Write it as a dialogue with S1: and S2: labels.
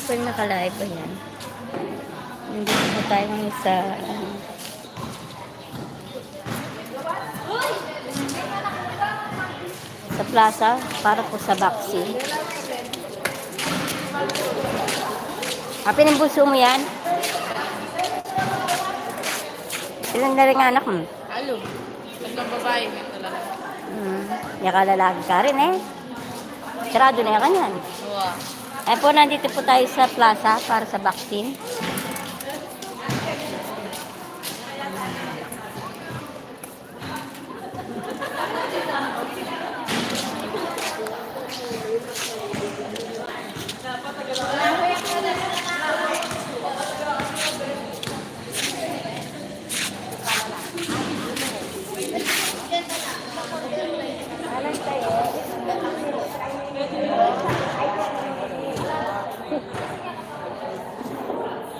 S1: April nakalive ba yan? Nandito po tayo ngayon sa ano, sa plaza para po sa vaccine. Happy ng buso mo yan? Ilan na rin ang anak mo?
S2: Alo. Tatlong babae, may talaga.
S1: Hmm. Yaka lalaki ka rin eh. Sarado na yan
S2: yan.
S1: Ay po, nandito po tayo sa plaza para sa vaccine. Dapat